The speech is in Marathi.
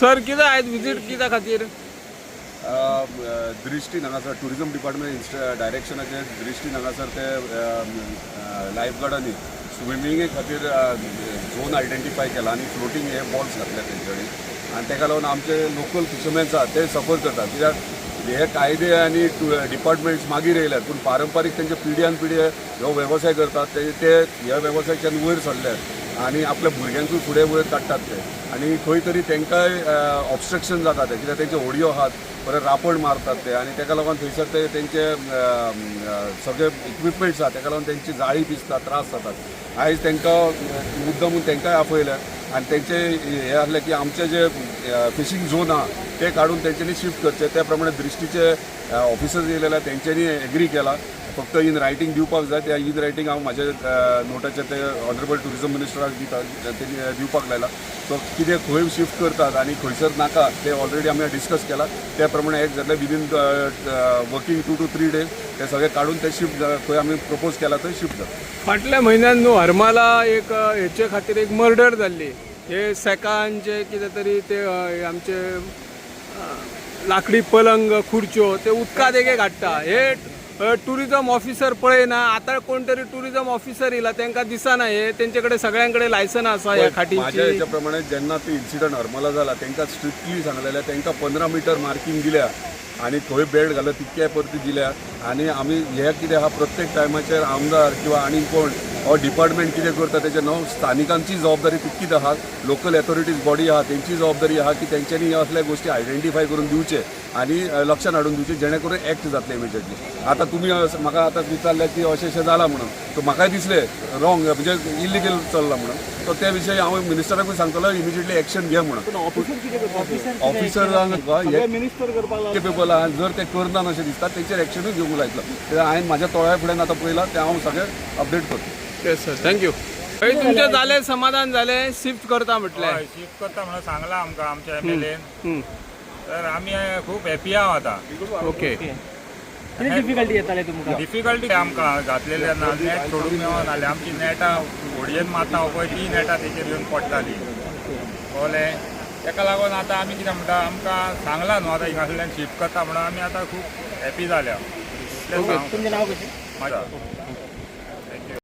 सर किती आयज विजीट कित्या खातीर? दृष्टीन दृश्टी हांगासर टुरिझम डिपार्टमेंट इन्स्ट डायरेक्शनाचे दृश्टीन हांगासर ते लायफ गार्डांनी स्विमींगे खातीर झोन आयडेंटिफाय केला आनी फ्लोटींग हे बॉल्स घातले तेंच्यानी आनी ताका लागून आमचे लोकल फिशरमॅन्स आहात ते सपोर्ट करतात. कित्याक हे कायदे आनी डिपार्टमेंट्स मागीर येयल्यात पूण पारंपारीक तेंचे पिढ्यान पिढी हो वेवसाय करतात ते ते ह्या वेवसायाच्यान वयर सरल्यात आनी आपल्या भुरग्यांकूय फुडें वयर काडटात ते. आनी खंय तरी तेंकाय ऑब्स्ट्रक्शन जाता ते कित्याक तेंचे होडयो आहात परत रापण मारतात ते. आनी तेका लागून थंयसर ते तेंचे सगळे इक्विपमेंट्स आहा तेका लागून तेंची जाळी पिसता त्रास जातात आयज तेंकां मुद्दमून तेंकांय आपयल्या आनी तेंचे हे असले की आमचे जे फिशींग झोन आहा ते काडून तेंच्यांनी शिफ्ट करचे. त्या प्रमाणे दृश्टीचे ऑफिसर्स येयलेले तेंच्यांनी एग्री केला. फक्त इन रायटींग दिवपाक जाय त्या इन रायटींग हांव म्हाज्या नोटाचे ते ऑनरेबल टुरिझम मिनिस्टराक दिता त्यांनी दिवपाक लायला तो कितें खंय शिफ्ट करतात आनी खंयसर नाका ते ऑलरेडी आमी डिस्कस केला त्या प्रमाणे एक जातले within working two to three days ते सगळे काडून ते शिफ्ट खंय आमी प्रपोज केला थंय शिफ्ट जाता फाटल्या म्हयन्यान न्हू हरमाला एक हेचे खातीर एक मर्डर जाल्ली हे सेकान जे कितें तरी ते आमचे लाकडी पलंग खुर्च्यो ते उदकात एक हाडटा हे टुरिझम ऑफिसर पळयना आतां कोण तरी टुरिझम ऑफिसर येयला तांकां दिसना हे तेंचे कडेन सगळ्यां कडेन लायसन आसा ह्या माझ्या खाटींची ह्याच्या प्रमाणे जेन्ना ती इन्सिडंट हरमला जाला तांकां स्ट्रिक्टली सांगलेलें तांकां पंदरा मिटर मार्किंग दिल्या आनी खंय बेल्ट घालत तितके परती दिल्या. आनी आमी हे कितें आहा प्रत्येक टायमाचेर आमदार किंवा आनी कोण हो डिपार्टमेंट कितें करता तेजें न्हू स्थानिकांची जबाबदारी तितकीच आहा लोकल अथॉरिटीज बॉडी आहा तेंची जबाबदारी आहा की तेंच्यांनी ह्या असल्या गोश्टी आयडेंटिफाय करून दिवचे आनी अ, लक्षांत हाडून दिवचे जेणे करून एक्ट जातले इमिजिएटली आतां तुमी म्हाका आतां विचारलें की अशें अशें जालां म्हणून। सो म्हाकाय दिसलें. रॉंग म्हणजे इलिगल चल्लां म्हणून. सो त्या विशयी हांव मिनिस्टराकूय सांगतलो इमिजिएटली एक्शन घे म्हणून. ऑफिसरांक हे केपेबल आहा जर ते करना अशें दिसता तेंचेर एक्शनूच घेवंक लायतलो कित्याक हांवें म्हाज्या दोळ्या फुड्यान आतां पळयलां तें हांव सगळें अपडेट करता. येस सर थँक्यू तुमचे जाले समाधान जाले शिफ्ट करता म्हटलें. शिफ्ट करता म्हणून सांगला आमकां आमच्या एम एल हम्म. तर आमी खूब हॅपी आहा आतां. ओके किती डिफिकल्टी येताले तुमकां? डिफिकल्टी आमकां. घातलेले ना नेट सोडूंक मेळना जालें आमची नेटां होडयेन मारता पळय ती नेटां तेचेर येवन पडटाली कळ्ळें तेका लागून आतां आमी कितें म्हणटा आमकां सांगला न्हू आतां हिंगासरल्यान शिफ्ट करता म्हणून आमी आतां खूब हॅपी जाल्या तुमचें नांव कशें म्हाजें